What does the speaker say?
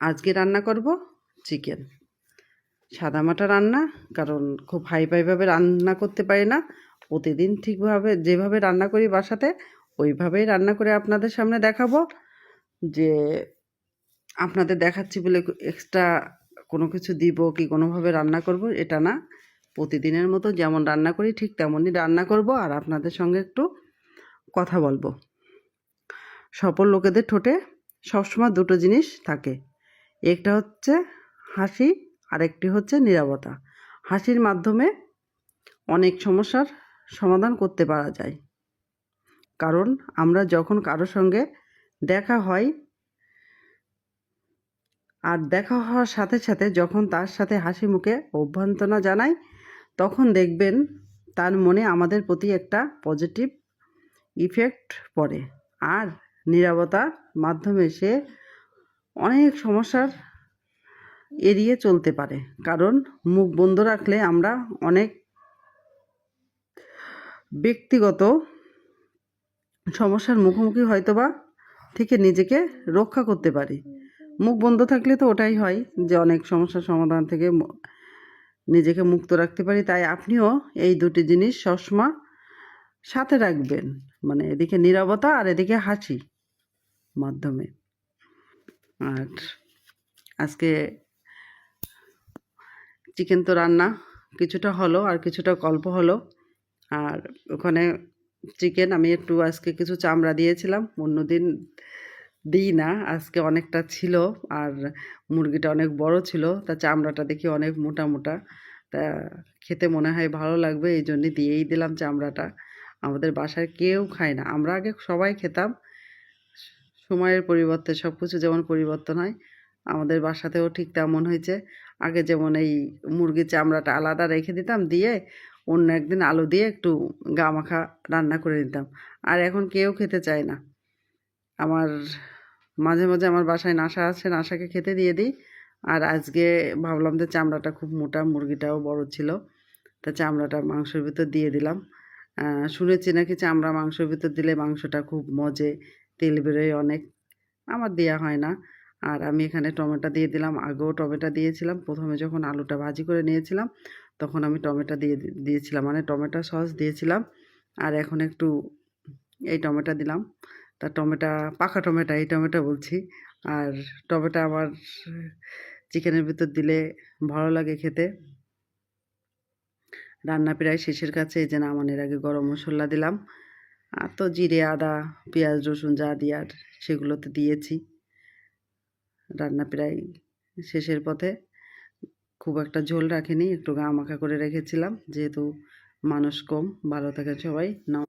আজকে রান্না করব চিকেন। সাদামাটা রান্না, কারণ খুব হাই ফাইভাবে রান্না করতে পারি না। প্রতিদিন ঠিকভাবে যেভাবে রান্না করি বাসাতে, ওইভাবেই রান্না করে আপনাদের সামনে দেখাবো। যে আপনাদের দেখাচ্ছি বলে এক্সট্রা কোনো কিছু দিব কি কোনোভাবে রান্না করব, এটা না। প্রতিদিনের মতো যেমন রান্না করি ঠিক তেমনই রান্না করব আর আপনাদের সঙ্গে একটু কথা বলব। সফল লোকেদের ঠোঁটে সবসময় দুটো জিনিস থাকে একটা হচ্ছে হাসি আর একটি হচ্ছে নীরবতা। হাসির মাধ্যমে অনেক সমস্যার সমাধান করতে পারা যায়। কারণ আমরা যখন কারও সঙ্গে দেখা হয়, আর দেখা হওয়ার সাথে সাথে যখন তার সাথে হাসি মুখে অভ্যন্তনা জানাই, তখন দেখবেন তার মনে আমাদের প্রতি একটা পজিটিভ ইফেক্ট পড়ে। আর নীরবতার মাধ্যমে সে অনেক সমস্যার এড়িয়ে চলতে পারে। কারণ মুখ বন্ধ রাখলে আমরা অনেক ব্যক্তিগত সমস্যার মুখোমুখি হয়তোবা থেকে নিজেকে রক্ষা করতে পারি। মুখ বন্ধ থাকলে তো ওটাই হয় যে অনেক সমস্যার সমাধান থেকে নিজেকে মুক্ত রাখতে পারি। তাই আপনিও এই দুটি জিনিস সবসময় সাথে রাখবেন। মানে এদিকে নীরবতা আর এদিকে হাসি মাধ্যমে। আর আজকে চিকেন তো রান্না, কিছুটা হলো আর কিছুটা গল্প হলো। আর ওখানে চিকেন আমি একটু আজকে কিছু চামড়া দিয়েছিলাম, অন্যদিন দিই না, আজকে অনেকটা ছিল আর মুরগিটা অনেক বড় ছিল, তা চামড়াটা দেখি অনেক মোটা মোটা, তা খেতে মনে হয় ভালো লাগবে, এই জন্যে দিয়েই দিলাম চামড়াটা। আমাদের বাসায় কেউ খায় না, আমরা আগে সবাই খেতাম সময়ের পরিবর্তে সব কিছু যেমন পরিবর্তন হয়, আমাদের বাসাতেও ঠিক তেমন হয়েছে। আগে যেমন এই মুরগির চামড়াটা আলাদা রেখে দিতাম, দিয়ে অন্য একদিন আলু দিয়ে একটু গা মাখা রান্না করে নিতাম। আর এখন কেউ খেতে চায় না। আমার মাঝে মাঝে আমার বাসায় নাসা আছে, নাশাকে খেতে দিয়ে দিই। আর আজকে ভাবলাম যে চামড়াটা খুব মোটা, মুরগিটাও বড় ছিল, তা চামড়াটা মাংসের ভিতর দিয়ে দিলাম। শুনেছি নাকি চামড়া মাংসের ভিতর দিলে মাংসটা খুব মজে তেল বেরোয় অনেক আমার দেওয়া হয় না। আর আমি এখানে টমেটো দিয়ে দিলাম, আগেও টমেটো দিয়েছিলাম, প্রথমে যখন আলুটা ভাজি করে নিয়েছিলাম, তখন আমি টমেটো দিয়ে দিয়েছিলাম মানে টমেটো সস দিয়েছিলাম। আর এখন একটু এই টমেটো দিলাম। তা টমেটো, পাকা টমেটো, এই টমেটো বলছি। আর টমেটো আমার চিকেনের ভিতর দিলে ভালো লাগে খেতে। রান্না প্রায় শেষের কাছে, এই যে নামানোর আগে গরম মশলা দিলাম। আর তো জিরে, আদা, পেঁয়াজ, রসুন যা দিয়ার সেগুলো তো দিয়েছি। রান্না প্রায় শেষের পথে। খুব একটা ঝোল রাখিনি, একটু গা মাখা করে রেখেছিলাম, যেহেতু মানুষ কম, ভালো থাকে সবাই